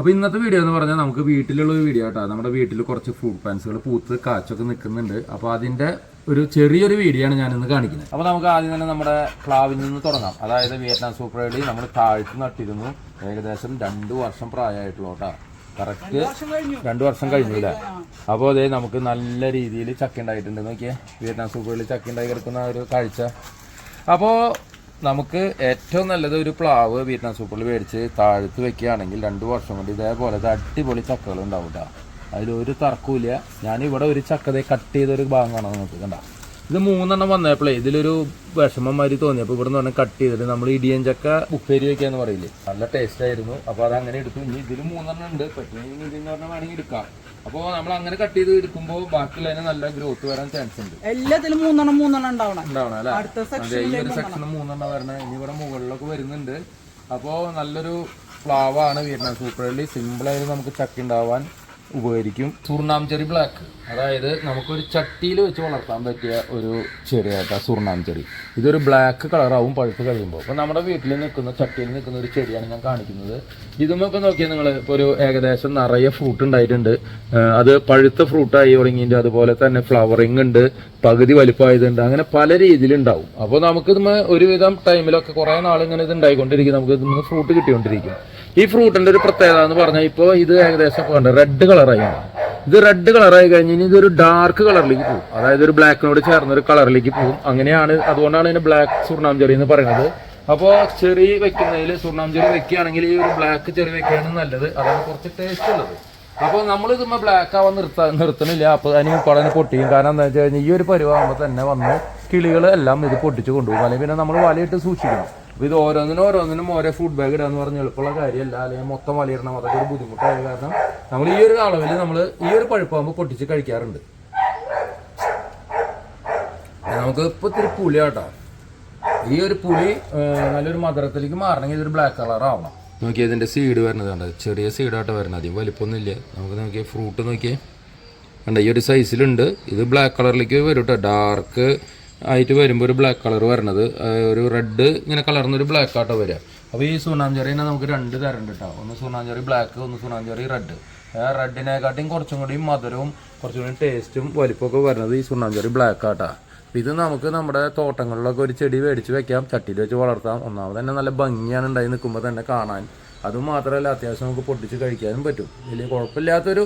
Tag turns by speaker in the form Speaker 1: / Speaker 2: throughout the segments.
Speaker 1: അപ്പോൾ ഇന്നത്തെ വീഡിയോ എന്ന് പറഞ്ഞാൽ നമുക്ക് വീട്ടിലുള്ള ഒരു വീഡിയോ കേട്ടോ നമ്മുടെ വീട്ടിൽ കുറച്ച് ഫുഡ് പാൻസുകൾ പൂത്ത് കാച്ചൊക്കെ നിൽക്കുന്നുണ്ട് അപ്പോൾ അതിന്റെ ഒരു ചെറിയൊരു വീഡിയോ ആണ് ഞാൻ ഇന്ന് കാണിക്കുന്നത്. അപ്പോൾ നമുക്ക് ആദ്യം തന്നെ നമ്മുടെ പ്ലാവിൽ നിന്ന് തുടങ്ങാം. അതായത് വിയറ്റ്നാം സൂപ്പർ ഐഡി നമ്മൾ താഴ്ത്തു നട്ടിരുന്നു. ഏകദേശം രണ്ട് വർഷം പ്രായമായിട്ടുള്ളൂ കേട്ടോ. കറക്റ്റ് രണ്ട് വർഷം കഴിഞ്ഞില്ല അപ്പോൾ അതേ നമുക്ക് നല്ല രീതിയിൽ ചക്ക ഉണ്ടായിട്ടുണ്ട്. നോക്കിയേ വിയറ്റ്നാം സൂപ്പർ ഐഡി ചക്ക ഉണ്ടായി കിടക്കുന്ന ഒരു കാഴ്ച. അപ്പോൾ നമുക്ക് ഏറ്റവും നല്ലത് ഒരു പ്ലാവ് വിയറ്റ്നാം സൂപ്പറിൽ മേടിച്ച് താഴ്ത്ത് വെക്കുകയാണെങ്കിൽ രണ്ട് വർഷം കൊണ്ട് ഇതേപോലെ അടിപൊളി ചക്കകൾ ഉണ്ടാവും കേട്ടോ അതിലൊരു തർക്കമില്ല ഞാനിവിടെ ഒരു ചക്കതയെ കട്ട് ചെയ്തൊരു ഭാഗം കാണാൻ നോക്കുന്നുണ്ടോ കണ്ട? ഇത് മൂന്നെണ്ണം വന്നപ്പോഴേ ഇതിലൊരു വിഷമം മാതിരി തോന്നിയപ്പോൾ ഇവിടെ നിന്ന് കട്ട് ചെയ്തിട്ട് നമ്മൾ ഇടിയൻ ചക്ക ഉപ്പേരി വെക്കാന്ന് പറയില്ലേ? നല്ല ടേസ്റ്റ് ആയിരുന്നു. അപ്പോൾ അത് അങ്ങനെ എടുത്തു. ഇനി ഇതിൽ മൂന്നെണ്ണം ഉണ്ട്. പറ്റുമെങ്കിൽ ഇതിന് പറഞ്ഞാൽ വേണമെങ്കിൽ എടുക്കാം. അപ്പോൾ നമ്മൾ അങ്ങനെ കട്ട് ചെയ്ത് എടുക്കുമ്പോൾ ബാക്കിയുള്ളതിന് നല്ല ഗ്രോത്ത് വരാൻ ചാൻസ് ഉണ്ട്.
Speaker 2: എല്ലാത്തിലും മൂന്നെണ്ണം മൂന്നെണ്ണം ഉണ്ടാവണം.
Speaker 1: ഉണ്ടാവണം അല്ലേ?
Speaker 2: അടുത്ത
Speaker 1: അതെ ഈ ഒരു സെക്ഷൻ മൂന്നെണ്ണം വരണേ. ഇനി ഇവിടെ മുകളിലൊക്കെ വരുന്നുണ്ട്. അപ്പോൾ നല്ലൊരു പ്ലാവാണ് വിയറ്റ്നാം സിമ്പിൾ സിമ്പിളായിട്ട് നമുക്ക് ചക്ക ഉണ്ടാവാൻ ഉപകരിക്കും. സുർണാം ചെറി ബ്ലാക്ക് അതായത് നമുക്കൊരു ചട്ടിയിൽ വെച്ച് വളർത്താൻ പറ്റിയ ഒരു ചെടിയായിട്ട് സുർണാം സുർണാംചെറി ഇതൊരു ബ്ലാക്ക് കളറാവും പഴുത്ത് കഴിയുമ്പോൾ അപ്പോൾ നമ്മുടെ വീട്ടിൽ നിൽക്കുന്ന ചട്ടിയിൽ നിൽക്കുന്ന ഒരു ചെടിയാണ് ഞാൻ കാണിക്കുന്നത്. ഇതുമൊക്കെ നോക്കിയാൽ നിങ്ങൾ ഇപ്പോൾ ഒരു ഏകദേശം നിറയെ ഫ്രൂട്ട് ഉണ്ടായിട്ടുണ്ട്. അത് പഴുത്ത ഫ്രൂട്ടായി തുടങ്ങിയിട്ട് അതുപോലെ തന്നെ ഫ്ലവറിങ് ഉണ്ട് പകുതി വലിപ്പമായതുണ്ട്. അങ്ങനെ പല രീതിയിലുണ്ടാവും അപ്പോൾ നമുക്ക് ഇതുമ്മ ഒരുവിധം ടൈമിലൊക്കെ കുറേ നാളിങ്ങനെ ഇത് ഉണ്ടായിക്കൊണ്ടിരിക്കും. നമുക്ക് ഇതിന്ന് ഫ്രൂട്ട് കിട്ടിക്കൊണ്ടിരിക്കും. ഈ ഫ്രൂട്ടിന്റെ ഒരു പ്രത്യേകത എന്ന് പറഞ്ഞാൽ ഇപ്പോൾ ഇത് ഏകദേശം വേണ്ട റെഡ് കളറായി ഇത് റെഡ് കളറായി കഴിഞ്ഞ് ഇനി ഇതൊരു ഡാർക്ക് കളറിലേക്ക് പോകും. അതായത് ഒരു ബ്ലാക്കിനോട് ചേർന്ന ഒരു കളറിലേക്ക് പോകും. അങ്ങനെയാണ് അതുകൊണ്ടാണ് ഇതിന് ബ്ലാക്ക് സുർണാം ചെറി എന്ന് പറയുന്നത്. അപ്പോൾ ചെറി വെക്കുന്നതിൽ സുർണാം ചെറി വെക്കുകയാണെങ്കിൽ ഈ ഒരു ബ്ലാക്ക് ചെറി വെക്കുകയാണ് നല്ലത്. അതാണ് കുറച്ച് ടേസ്റ്റ് ഉള്ളത്. അപ്പോൾ നമ്മൾ ഇതുമ്പോൾ ബ്ലാക്ക് ആവാൻ നിർത്താ നിർത്തണില്ല. അപ്പോൾ അതിന് പടനെ പൊട്ടിയും. കാരണം എന്താ വെച്ച് കഴിഞ്ഞാൽ ഈ ഒരു പരുവാകുമ്പോൾ തന്നെ വന്ന് കിളികൾ എല്ലാം ഇത് പൊട്ടിച്ച് കൊണ്ടുപോകും. അല്ലെങ്കിൽ പിന്നെ നമ്മൾ വലയിട്ട് സൂക്ഷിക്കണം. അപ്പോൾ ഇത് ഓരോന്നിനും ഓരോന്നിനും ഓരോ ഫുഡ് ബാഗ് ഇടാന്ന് പറഞ്ഞാൽ എളുപ്പമുള്ള കാര്യമല്ല. അല്ലെങ്കിൽ മൊത്തം വലിയിടണം. അതൊക്കെ ഒരു ബുദ്ധിമുട്ടായ കാരണം നമ്മൾ ഈ ഒരു അളവിൽ നമ്മൾ ഈ ഒരു പഴുപ്പാകുമ്പോൾ പൊട്ടിച്ച് കഴിക്കാറുണ്ട്. നമുക്ക് ഇപ്പൊ ഇത്തിരി പുളി കേട്ടോ. ഈ ഒരു പുളി നല്ലൊരു മധുരത്തിലേക്ക് മാറണമെങ്കിൽ ഇതൊരു ബ്ലാക്ക് കളർ ആവണം. നോക്കിയാൽ ഇതിന്റെ സീഡ് വരുന്നത് കണ്ടോ? ചെറിയ സീഡായിട്ട് വരുന്നത്. അധികം വലിപ്പമൊന്നുമില്ല. നമുക്ക് നോക്കിയാൽ ഫ്രൂട്ട് നോക്കിയേ. കണ്ട ഈ ഒരു സൈസിലുണ്ട് ഇത് ബ്ലാക്ക് കളറിലേക്ക് വരും കേട്ടോ. ഡാർക്ക് ആയിട്ട് വരുമ്പോൾ ഒരു ബ്ലാക്ക് കളർ വരണത്. ഒരു റെഡ് ഇങ്ങനെ കളർന്ന ഒരു ബ്ലാക്ക് ആട്ടോ വരിക അപ്പോൾ ഈ സുനാഞ്ചെറിനെ നമുക്ക് രണ്ട് തരം ഉണ്ട് കേട്ടോ ഒന്ന് സുനാഞ്ചെറി ബ്ലാക്ക് ഒന്ന് സുനാഞ്ചെറി റെഡ് റെഡിനെക്കാട്ടിയും കുറച്ചും കൂടി മധുരവും കുറച്ചും കൂടി ടേസ്റ്റും വലിപ്പമൊക്കെ വരുന്നത് ഈ സുണ്ണാഞ്ചെറി ബ്ലാക്ക് ആട്ടാ. ഇത് നമുക്ക് നമ്മുടെ തോട്ടങ്ങളിലൊക്കെ ഒരു ചെടി മേടിച്ച് വെക്കാം ചട്ടിയിൽ വെച്ച് വളർത്താം. ഒന്നാമത് തന്നെ നല്ല ഭംഗിയാണ് ഉണ്ടായി നിൽക്കുമ്പോൾ തന്നെ കാണാൻ. അതും മാത്രമല്ല അത്യാവശ്യം നമുക്ക് പൊട്ടിച്ച് കഴിക്കാനും പറ്റും. വലിയ കുഴപ്പമില്ലാത്തൊരു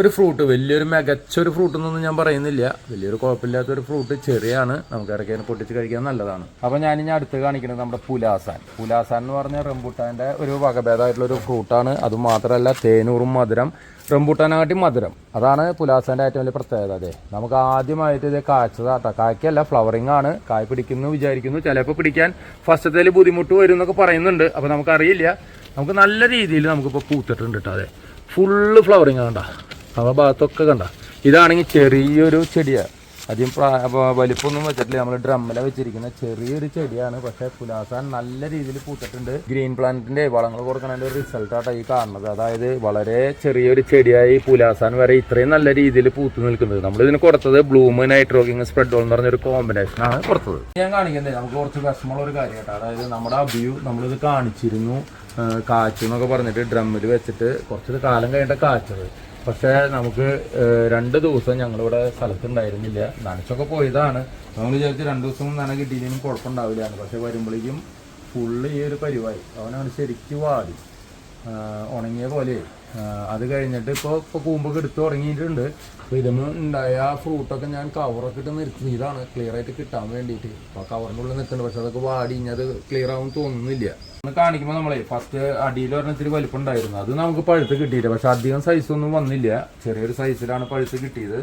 Speaker 1: ഒരു ഫ്രൂട്ട് വലിയൊരു മികച്ചൊരു ഫ്രൂട്ട് എന്നൊന്നും ഞാൻ പറയുന്നില്ല. വലിയൊരു കുഴപ്പമില്ലാത്തൊരു ഫ്രൂട്ട് ചെറിയാണ്. നമുക്ക് ഇടയ്ക്ക് പൊട്ടിച്ച് കഴിക്കാൻ നല്ലതാണ്. അപ്പോൾ ഇനി അടുത്ത് കാണിക്കുന്നത് നമ്മുടെ പുലാസാൻ. പുലാസാൻ എന്ന് പറഞ്ഞാൽ റംബൂട്ടാന്റെ ഒരു വകഭേദമായിട്ടുള്ള ഒരു ഫ്രൂട്ടാണ് അത് മാത്രമല്ല തേനൂറും മധുരം റംബൂട്ടാനാട്ടി മധുരം. അതാണ് പുലാസാന്റെ ഏറ്റവും വലിയ പ്രത്യേകത. അതെ നമുക്ക് ആദ്യമായിട്ട് ഇത് കാച്ചതാട്ട കായ്ക്കല്ല ഫ്ലവറിംഗ് ആണ്. കായ് പിടിക്കുന്നു വിചാരിക്കുന്നു. ചിലപ്പോൾ പിടിക്കാൻ ഫസ്റ്റത്തേൽ ബുദ്ധിമുട്ട് വരും എന്നൊക്കെ പറയുന്നുണ്ട്. അപ്പോൾ നമുക്കറിയില്ല. നമുക്ക് നല്ല രീതിയിൽ നമുക്കിപ്പോൾ പൂത്തിട്ടുണ്ട് കേട്ടോ. അതെ ഫുള്ള് ഫ്ലവറിങ് കണ്ട ആ ഭാഗത്തൊക്കെ കണ്ട. ഇതാണെങ്കിൽ ചെറിയൊരു ചെടിയാണ് അധികം വലിപ്പമൊന്നും വെച്ചിട്ടില്ല. നമ്മൾ ഡ്രമ്മില വെച്ചിരിക്കുന്ന. ചെറിയൊരു ചെടിയാണ്. പക്ഷേ പുലാസാൻ നല്ല രീതിയിൽ പൂത്തിട്ടുണ്ട്. ഗ്രീൻ പ്ലാന്റിന്റെ വളങ്ങൾ കൊടുക്കുന്നതിന്റെ ഒരു റിസൾട്ടാണ് ഈ കാണുന്നത്. അതായത് വളരെ ചെറിയൊരു ചെടിയായി പുലാസാൻ വരെ ഇത്രയും നല്ല രീതിയിൽ പൂത്തു നിൽക്കുന്നത്. നമ്മൾ ഇതിന് കൊടുത്തത് ബ്ലൂമ് നൈട്രോക്കിങ് സ്പ്രെഡോൾ എന്ന് പറഞ്ഞൊരു കോമ്പിനേഷൻ ആണ് കൊടുത്തത്. ഞാൻ കാണിക്കുന്നത് നമുക്ക് കുറച്ച് വിഷമമുള്ള ഒരു കാര്യം കേട്ടോ അതായത് നമ്മുടെ അഭിയു നമ്മളിത് കാണിച്ചിരുന്നു. കാച്ചു എന്നൊക്കെ പറഞ്ഞിട്ട് ഡ്രമ്മിൽ വെച്ചിട്ട് കുറച്ചൊരു കാലം കഴിഞ്ഞിട്ട് കാച്ചത്. പക്ഷേ നമുക്ക് രണ്ട് ദിവസം ഞങ്ങളിവിടെ സ്ഥലത്തുണ്ടായിരുന്നില്ല. നനച്ചൊക്കെ പോയതാണ്. നമ്മൾ വിചാരിച്ച് രണ്ട് ദിവസം നന കിട്ടിയില്ലെങ്കിലും കുഴപ്പമുണ്ടാവില്ല പക്ഷെ വരുമ്പോഴേക്കും ഫുള്ള് ഈ ഒരു പരിവായി അവനവന് ശരിക്കും വാടി. ഉണങ്ങിയ പോലെ അത് കഴിഞ്ഞിട്ട് ഇപ്പോൾ ഇപ്പോൾ കൂമ്പൊക്കെ എടുത്ത് തുടങ്ങിയിട്ടുണ്ട് അപ്പോൾ ഇതിന് ഉണ്ടായ ഫ്രൂട്ടൊക്കെ ഞാൻ കവറൊക്കെ ഇട്ട് നിർത്തിയതാണ് ക്ലിയർ ആയിട്ട് കിട്ടാൻ വേണ്ടിയിട്ട്. അപ്പോൾ കവറിന്റെ ഉള്ളിൽ നിൽക്കുന്നുണ്ട്. പക്ഷെ അതൊക്കെ വാടി ഇനി അത് ക്ലിയർ ആവും തോന്നുന്നില്ല. കാണിക്കുമ്പോൾ നമ്മളെ ഫസ്റ്റ് അടിയിൽ ഇത്തിരി വലിപ്പം ഉണ്ടായിരുന്നു അത് നമുക്ക് പഴുത്ത് കിട്ടിയില്ല. പക്ഷെ അധികം സൈസ് ഒന്നും വന്നില്ല. ചെറിയൊരു സൈസിലാണ് പഴുത്ത് കിട്ടിയത്.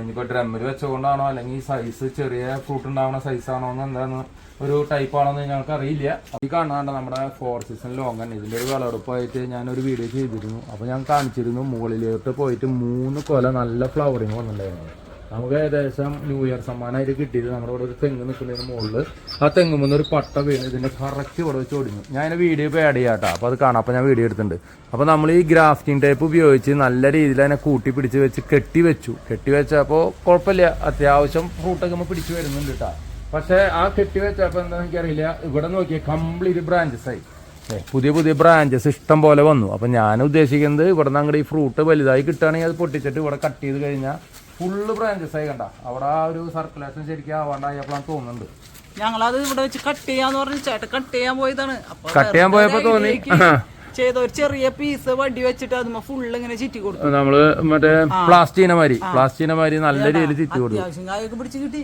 Speaker 1: ഇനിയിപ്പോൾ ഡ്രമ്മിൽ വെച്ചുകൊണ്ടാണോ അല്ലെങ്കിൽ സൈസ് ചെറിയ ഫ്രൂട്ട് ഉണ്ടാവുന്ന സൈസാണോ എന്ന് എന്താന്ന് ഒരു ടൈപ്പ് ആണോന്ന് ഞങ്ങൾക്ക് അറിയില്ല. ഈ കാണാണ്ട് നമ്മുടെ ഫോർ സീസൺ ലോങ്ങൻ ഇതിന്റെ ഒരു വിളവെടുപ്പായിട്ട് ഞാൻ ഒരു വീഡിയോ ചെയ്തിരുന്നു. അപ്പോൾ ഞാൻ കാണിച്ചിരുന്നു. മുകളിലോട്ട് പോയിട്ട് മൂന്ന് കൊല നല്ല ഫ്ലവറിങ് വന്നിട്ടുണ്ടായിരുന്നു. നമുക്ക് ഏകദേശം ന്യൂ ഇയർ സമ്മാനമായിട്ട് കിട്ടിയത് നമ്മുടെ ഇവിടെ ഒരു തെങ്ങ് നിൽക്കുന്നതിന് മുകളിൽ ആ തെങ്ങുമ്പോൾ ഒരു പട്ട വീണ് ഇതിന്റെ കറക്റ്റ് ഇവിടെ വെച്ച് ഒടിഞ്ഞു. ഞാൻ അതിന്റെ വീഡിയോ ഇപ്പോൾ ആഡ് ചെയ്യാം കേട്ടോ അപ്പോൾ അത് കാണാം. അപ്പോൾ ഞാൻ വീഡിയോ എടുത്തിട്ടുണ്ട്. അപ്പോൾ നമ്മൾ ഈ ഗ്രാഫ്റ്റിംഗ് ടൈപ്പ് ഉപയോഗിച്ച് നല്ല രീതിയിൽ അതിനെ കൂട്ടി പിടിച്ച് വെച്ച് കെട്ടി വെച്ചു. കെട്ടി വെച്ചപ്പോൾ കുഴപ്പമില്ല. അത്യാവശ്യം ഫ്രൂട്ടൊക്കെ നമ്മൾ പിടിച്ച് വരുന്നുണ്ട് കേട്ടോ പക്ഷേ ആ കെട്ടി വെച്ചപ്പോൾ എന്താണെന്ന് എനിക്കറിയില്ല. ഇവിടെ നോക്കിയാൽ കംപ്ലീറ്റ് ബ്രാഞ്ചസ് ആയി പുതിയ പുതിയ ബ്രാഞ്ചസ് ഇഷ്ടം പോലെ വന്നു. അപ്പം ഞാൻ ഉദ്ദേശിക്കുന്നത് ഇവിടെ നിന്ന് അങ്ങോട്ട് ഈ ഫ്രൂട്ട് വലുതായി കിട്ടുകയാണെങ്കിൽ അത് പൊട്ടിച്ചിട്ട് ഇവിടെ കട്ട് ചെയ്ത് കഴിഞ്ഞാൽ ഫുള്ള് ബ്രാഞ്ചസ് ആയി കണ്ട. അവിടെ ആ ഒരു സർക്കുലേഷൻ ശരിക്കും ആവാണ്ടായപ്പോഴാണ് തോന്നുന്നുണ്ട്.
Speaker 2: ഞങ്ങളത് ഇവിടെ വെച്ച് കട്ട് ചെയ്യാന്ന് പറഞ്ഞ് ചേട്ടൻ കട്ട് ചെയ്യാൻ പോയതാണ്.
Speaker 1: കട്ട് ചെയ്യാൻ പോയപ്പോ തോന്നി.
Speaker 2: ചെയ്ത ഒരു ചെറിയ പീസ് വടി വെച്ചിട്ട് അത് ഫുള്ള് ഇങ്ങനെ ചുറ്റി കൊടുത്തു.
Speaker 1: നമ്മൾ മറ്റേ പ്ലാസ്റ്റിനെ മാതിരി. പ്ലാസ്റ്റിനെ മാതിരി നല്ല രീതിയിൽ ചുറ്റി കൊടുത്തു.
Speaker 2: അത്യാവശ്യം കായൊക്കെ പിടിച്ച് കിട്ടി.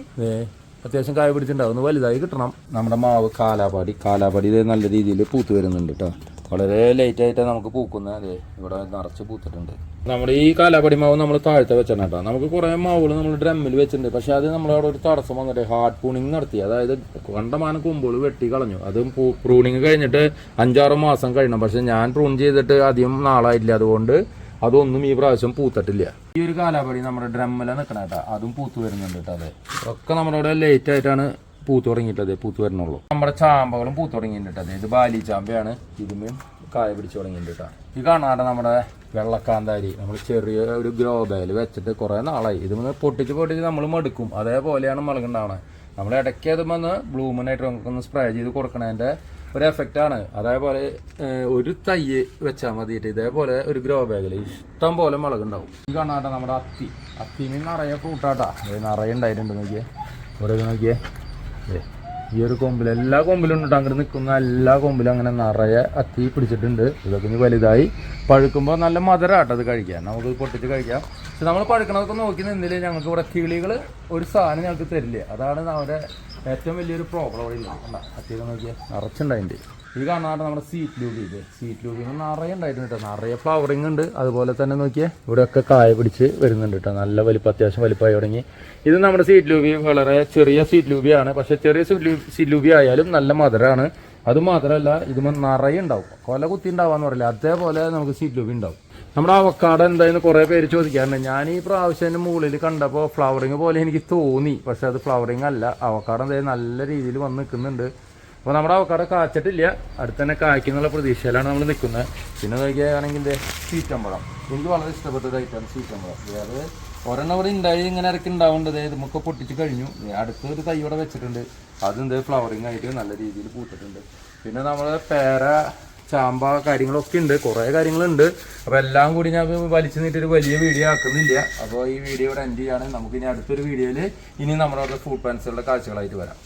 Speaker 1: അത്യാവശ്യം കായ പിടിച്ചിട്ടുണ്ടാവും. ഒന്ന് വലുതായി കിട്ടണം. നമ്മുടെ മാവ് കാലാപാടി. കാലാപാടി നല്ല രീതിയിൽ പൂത്ത് വരുന്നുണ്ട് കേട്ടോ വളരെ ലേറ്റ് ആയിട്ടാണ് നമുക്ക് പൂക്കുന്നത് അതെ ഇവിടെ നിറച്ച് പൂത്തിട്ടുണ്ട്. നമ്മുടെ ഈ കാലാപടി മാവ് നമ്മൾ താഴ്ത്ത വെച്ചാണ് നമുക്ക് കുറേ മാവുകൾ നമ്മൾ ഡ്രമ്മിൽ വെച്ചിട്ടുണ്ട്. പക്ഷെ അത് നമ്മളവിടെ ഒരു തടസ്സം വന്നിട്ട് ഹാർഡ് പൂണിങ് നടത്തി. അതായത് കണ്ടമാനം കൊമ്പുകൾ വെട്ടി കളഞ്ഞു. അതും പ്രൂണിങ് കഴിഞ്ഞിട്ട് അഞ്ചാറ് മാസം കഴിഞ്ഞു. പക്ഷെ ഞാൻ പ്രൂൺ ചെയ്തിട്ട് അധികം നാളായില്ല. അതുകൊണ്ട് അതൊന്നും ഈ പ്രാവശ്യം പൂത്തിട്ടില്ല. ഈ ഒരു കാലാപടി നമ്മുടെ ഡ്രമ്മിലാണ് നിൽക്കണ കേട്ടോ. അതും പൂത്ത് വരുന്നുണ്ട് കേട്ടോ. അതെ. ഒക്കെ നമ്മുടെ ഇവിടെ ലേറ്റ് ആയിട്ടാണ് പൂത്ത് തുടങ്ങിയിട്ടത് പൂത്ത് വരണുള്ളൂ. നമ്മുടെ ചാമ്പകളും പൂത്ത് തുടങ്ങിയിട്ടത് ഇത് ബാലി ചാമ്പയാണ് ഇതുമേയും കായ പിടിച്ച് തുടങ്ങിയിട്ടുണ്ട് കേട്ടോ. ഈ കാണാതെ നമ്മുടെ വെള്ളക്കാന്താരി നമ്മൾ ചെറിയ ഒരു ഗ്രോ ബാഗിൽ വെച്ചിട്ട് കുറേ നാളായി. ഇത് പൊട്ടിച്ച് പൊട്ടിച്ച് നമ്മൾ മടുക്കും. അതേപോലെയാണ് മുളകുണ്ടാവണത് നമ്മൾ ഇടയ്ക്ക് അത് വന്ന് ബ്ലൂമിനായിട്ട് നമുക്കൊന്ന് സ്പ്രേ ചെയ്ത് കൊടുക്കണതിന്റെ ഒരു എഫക്റ്റ് ആണ്. അതേപോലെ ഒരു തൈ വെച്ചാൽ മതിയിട്ട് ഇതേപോലെ ഒരു ഗ്രോ ബാഗിൽ ഇഷ്ടം പോലെ മുളകുണ്ടാവും ഈ കാണാട്ടെ നമ്മുടെ അത്തി. അത്തിന് നിറയെ ഫ്രൂട്ടാട്ടാ നിറയെ ഉണ്ടായിട്ടുണ്ട് നോക്കിയേ. ഇവിടെ നോക്കിയേ. ഈ ഒരു കൊമ്പിൽ എല്ലാ കൊമ്പിലും ഉണ്ട്. അങ്ങനെ നിൽക്കുന്ന എല്ലാ കൊമ്പിലും അങ്ങനെ നിറയെ അത്തി പിടിച്ചിട്ടുണ്ട്. ഇതൊക്കെ ഇനി വലുതായി പഴുക്കുമ്പോൾ നല്ല മധുരമാട്ടത് കഴിക്കാം നമുക്ക് പൊട്ടിച്ച് കഴിക്കാം. പക്ഷെ നമ്മൾ പഴുക്കണതൊക്കെ നോക്കി നിന്നില്ലേ? ഞങ്ങൾക്ക് ഇവിടെ കിളികൾ ഒരു സാധനം ഞങ്ങൾക്ക് തരില്ല? അതാണ് അവരുടെ ഏറ്റവും വലിയൊരു പ്രോബ്ലം ഇവിടെ ഇല്ല. അത്തിയൊക്കെ നോക്കിയാൽ നിറച്ചുണ്ടായിട്ടുണ്ട് ഈ കാണാണ്ട് നമ്മുടെ സീറ്റ് ലൂബി ഇത്. സീറ്റ് ലൂബി നിറയെ ഉണ്ടായിട്ടുണ്ട് കേട്ടോ നിറയെ ഫ്ലവറിങ് ഉണ്ട്. അതുപോലെ തന്നെ നോക്കിയേ ഇവിടെയൊക്കെ കായ പിടിച്ച് വരുന്നുണ്ട് കേട്ടോ നല്ല വലിപ്പം അത്യാവശ്യം വലിപ്പമായി തുടങ്ങി. ഇത് നമ്മുടെ സീറ്റ് ലൂബി വളരെ ചെറിയ സീറ്റ് ലൂബിയാണ് പക്ഷേ ചെറിയ സീറ്റ് ലൂബി ആയാലും നല്ല മധുരമാണ് അത് മാത്രമല്ല ഇതുമ്പോൾ നിറയെ ഉണ്ടാവും. കൊല കുത്തി ഉണ്ടാവാന്ന് പറയില്ല അതേപോലെ നമുക്ക് സീറ്റ് ലൂബി ഉണ്ടാവും. നമ്മുടെ അവക്കാട് എന്തായെന്ന് കുറേ പേര് ചോദിക്കാറുണ്ട്. ഞാൻ ഈ പ്രാവശ്യം മുകളിൽ കണ്ടപ്പോൾ ഫ്ലവറിങ് പോലെ എനിക്ക് തോന്നി. പക്ഷെ അത് ഫ്ലവറിങ് അല്ല. അവക്കാട് എന്തായാലും നല്ല രീതിയിൽ വന്ന് നിൽക്കുന്നുണ്ട്. അപ്പോൾ നമ്മുടെ അവക്കാട് കാച്ചിട്ടില്ല. അടുത്ത് തന്നെ കായ്ക്കുന്നുള്ള പ്രതീക്ഷയിലാണ് നമ്മൾ നിൽക്കുന്നത് പിന്നെ നോക്കിയാണെങ്കിൽ സീറ്റമ്പഴം എനിക്ക് വളരെ ഇഷ്ടപ്പെട്ട ഒരു ഐറ്റം സീറ്റമ്പഴം വേറെ ഒരെണ്ണം ഇവിടെ ഉണ്ടായി ഇങ്ങനെ ഇറക്കി ഉണ്ടാവേണ്ടത് നമുക്ക് പൊട്ടിച്ച് കഴിഞ്ഞു. അടുത്ത ഒരു തൈ ഇവിടെ വെച്ചിട്ടുണ്ട്. അതെന്ത് ഫ്ലവറിങ് ആയിട്ട് നല്ല രീതിയിൽ പൂത്തിട്ടുണ്ട്. പിന്നെ നമ്മൾ പേര ചാമ്പ കാര്യങ്ങളൊക്കെ ഉണ്ട്. കുറേ കാര്യങ്ങളുണ്ട്. അപ്പോൾ എല്ലാം കൂടി ഞാൻ വലിച്ചു നീട്ടൊരു വലിയ വീഡിയോ ആക്കുന്നില്ല. അപ്പോൾ ഈ വീഡിയോ ഇവിടെ എൻഡ് ചെയ്യാണ്. നമുക്ക് ഇനി അടുത്തൊരു വീഡിയോയിൽ ഇനി നമ്മുടെ ഫുഡ് പാൻസുകളുടെ കാഴ്ചകളായിട്ട് വരാം.